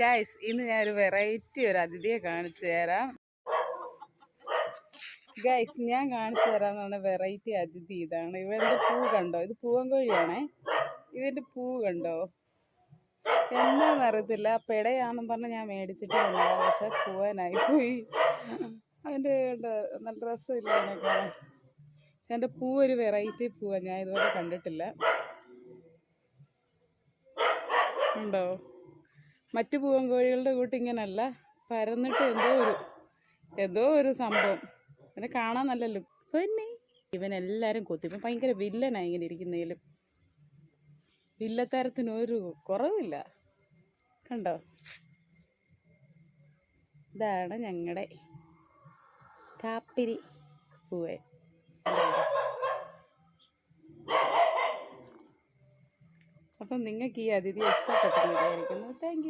Guys ഇന്ന് ഞാനൊരു variety ഒരു അതിഥിയെ കാണിച്ചു തരാം. ഗൈസ് ഞാൻ കാണിച്ചു തരാന്ന് പറഞ്ഞ വെറൈറ്റി അതിഥി ഇതാണ്. ഇവരുടെ പൂ കണ്ടോ? ഇത് പൂവൻ പൂവൻകോഴിയാണേ. ഇതിന്റെ പൂ കണ്ടോ? എന്താണെന്ന് അറിയത്തില്ല. പെടയാണെന്ന് പറഞ്ഞ് ഞാൻ മേടിച്ചിട്ട് വന്നതാ. പക്ഷെ പൂവനായി പോയി. അതിന്റെ കണ്ടോ? നല്ല ഡ്രസ്സും ഇല്ല പക്ഷെ എന്റെ പൂ ഒരു വെറൈറ്റി പൂവ. ഞാൻ ഇതുവരെ കണ്ടിട്ടില്ല. ഉണ്ടോ? മറ്റു പൂവൻ കോഴികളുടെ കൂട്ടി ഇങ്ങനല്ല. പരന്നിട്ട് എന്തോ ഒരു എന്തോ ഒരു സംഭവം. ഇതിനെ കാണാൻ നല്ല ലുക്ക് പിന്നെ ഇവനെല്ലാവരും കൊത്തി. ഇവൻ ഭയങ്കര വില്ലനായി ഇങ്ങനെ ഇരിക്കുന്നതിലും. വില്ലത്തരത്തിന് ഒരു കുറവില്ല. കണ്ടോ? ഇതാണ് ഞങ്ങളുടെ കാപ്പിരി പൂവൻ അപ്പം നിങ്ങൾക്ക് ഈ അതിഥി ഇഷ്ടപ്പെട്ടെന്ന് വിചാരിക്കുന്നു. താങ്ക്